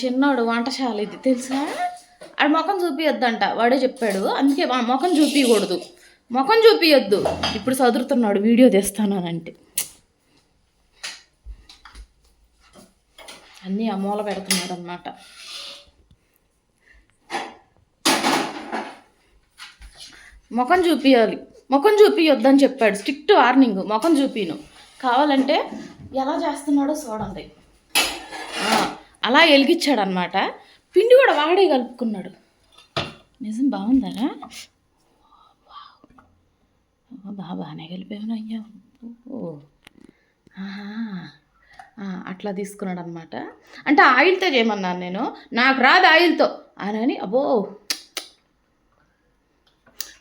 చిన్నోడు వంటశాల ఇది తెలుసా? ఆడ ముఖం చూపియొద్దంట వాడే చెప్పాడు. అందుకే ముఖం చూపించకూడదు ముఖం చూపియొద్దు. ఇప్పుడు చదువుతున్నాడు వీడియో తీస్తానంటే అన్నీ అమూల పెడుతున్నాడు అన్నమాట ముఖం చూపియాలి. ముఖం చూపియొద్దని చెప్పాడు. స్ట్రిక్ట్ వార్నింగ్ ముఖం చూపిను. కావాలంటే ఎలా చేస్తున్నాడో చూడండి. అలా వెలిగించాడనమాట పిండి కూడా వాడే కలుపుకున్నాడు. నిజం బాగుందారా బాగా బాగానే కలిపాను అయ్యా. ఓ. ఆహా. అట్లా తీసుకున్నాడు అనమాట అంటే ఆయిల్తో చేయమన్నాను నేను. నాకు రాదు ఆయిల్తో. అని అబ్బో.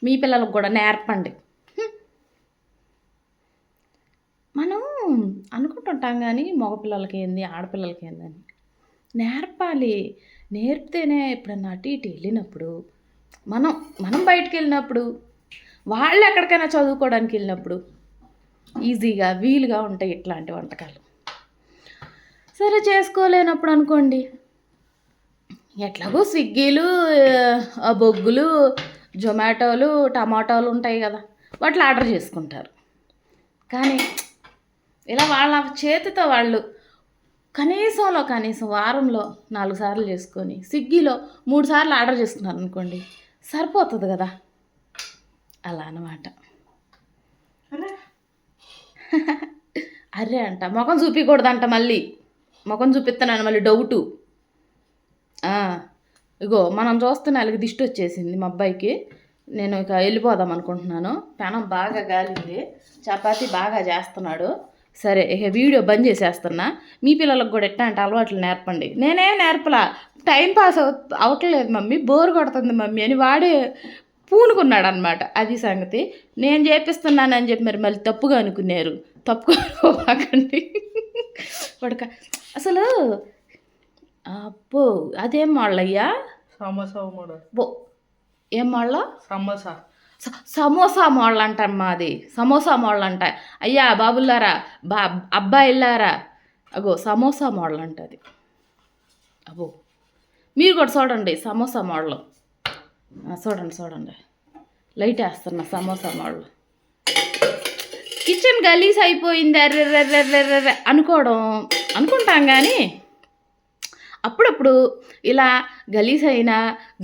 మీ పిల్లలకు కూడా నేర్పండి. మనం అనుకుంటుంటాం కానీ మగపిల్లలకి ఏంది ఆడపిల్లలకి ఏందని. నేర్పాలి. నేర్పితేనే ఎప్పుడన్నా అటు ఇటు వెళ్ళినప్పుడు మనం మనం బయటికి వెళ్ళినప్పుడు వాళ్ళు ఎక్కడికైనా చదువుకోవడానికి వెళ్ళినప్పుడు ఈజీగా వీలుగా ఉంటాయి ఇట్లాంటి వంటకాలు. సరే చేసుకోలేనప్పుడు అనుకోండి. ఎట్లాగో స్విగ్గీలు బొగ్గులు జొమాటోలు టమాటోలు ఉంటాయి కదా వాటిలో ఆర్డర్ చేసుకుంటారు. కానీ ఇలా వాళ్ళ చేతితో వాళ్ళు కనీసంలో కనీసం వారంలో నాలుగు సార్లు చేసుకొని స్విగ్గీలో మూడు సార్లు ఆర్డర్ చేసుకున్నారు అనుకోండి సరిపోతుంది కదా? అలా అన్నమాట. అర్రే అంట ముఖం చూపించకూడదంట మళ్ళీ. ముఖం చూపిస్తున్నాను మళ్ళీ డౌటు. ఇగో మనం చూస్తున్న వాళ్ళకి దిష్టి వచ్చేసింది మా అబ్బాయికి. నేను ఇక వెళ్ళిపోదాం అనుకుంటున్నాను. పెనం బాగా గాలింది. చపాతీ బాగా చేస్తున్నాడు. సరే ఇక వీడియో బంద్ చేసేస్తున్నా. మీ పిల్లలకు కూడా ఎట్లాంటి అలవాట్లు నేర్పండి. నేనేం నేర్పలా. టైం పాస్ అవ అవట్లేదు మమ్మీ. బోర్ కొడుతుంది మమ్మీ అని వాడే పూనుకున్నాడు అనమాట అది సంగతి. నేను చేపిస్తున్నానని చెప్పి మరి మళ్ళీ తప్పుగా అనుకున్నారు. తప్పుగా అనుకోకండి వాడిక అసలు అబ్బో అదేం వాళ్ళయ్యా సమోసా ఏం వాళ్ళ సమోసా సమోసా మోడల్ అంటారు మాది. సమోసా మోడల్ అంట అయ్యా బాబుల్లారా బా అబ్బాయిల్లారా అగో సమోసా మోడల్ అంటది అబో మీరు కూడా చూడండి సమోసా మోడల్. చూడండి చూడండి. లైట్ వేస్తున్నా సమోసా మోడల్. కిచెన్ గలీజ్ అయిపోయింది. అర్రెర్రెర్రెర్రెర్రె అనుకోవడం అనుకుంటాం కానీ అప్పుడప్పుడు ఇలా గలీజ్ అయినా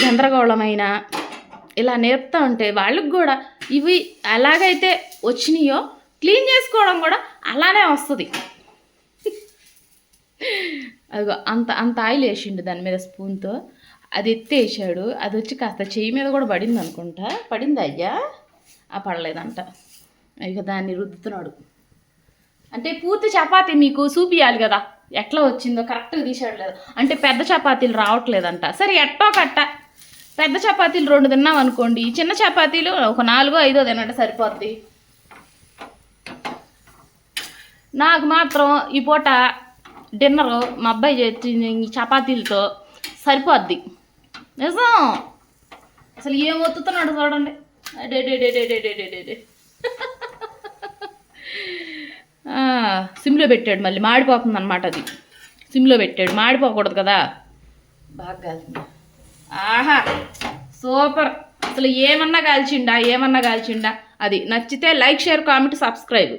గందరగోళమైన ఇలా నేర్పుతూ ఉంటే వాళ్ళకి కూడా ఇవి ఎలాగైతే వచ్చినాయో క్లీన్ చేసుకోవడం కూడా అలానే వస్తుంది. అదిగో అంత అంత ఆయిల్ వేసిండు దాని మీద స్పూన్తో. అది ఎత్తేసాడు. అది వచ్చి కాస్త చెయ్యి మీద కూడా పడింది అనుకుంటా. పడింది అయ్యా? ఆ పడలేదంట. ఇక దాన్ని రుద్దుతున్నాడు. అంటే పూర్తి చపాతి మీకు చూపియాలి కదా. ఎట్లా వచ్చిందో కరెక్ట్గా తీసాడు లేదు. అంటే పెద్ద చపాతీలు రావట్లేదంట. సరే ఎట్టో కట్ట. పెద్ద చపాతీలు రెండు తిన్నాం అనుకోండి. చిన్న చపాతీలు ఒక నాలుగో ఐదో తినంటే సరిపోద్ది. నాకు మాత్రం ఈ పూట డిన్నర్ మా అబ్బాయి చేసిన చపాతీలతో సరిపోద్ది. నిజం? అసలు ఏం ఒత్తుతున్నాడు చూడండి. సిమ్లో పెట్టాడు మళ్ళీ. మాడిపోతుంది అనమాట అది. సిమ్లో పెట్టాడు. మాడిపోకూడదు కదా. బాగా కాదు ఆహా సూపర్. అసలు ఏమన్నా కాల్చిండా ఏమన్నా కాల్చిండా? అది నచ్చితే లైక్ షేర్ కామెంట్ సబ్స్క్రైబ్.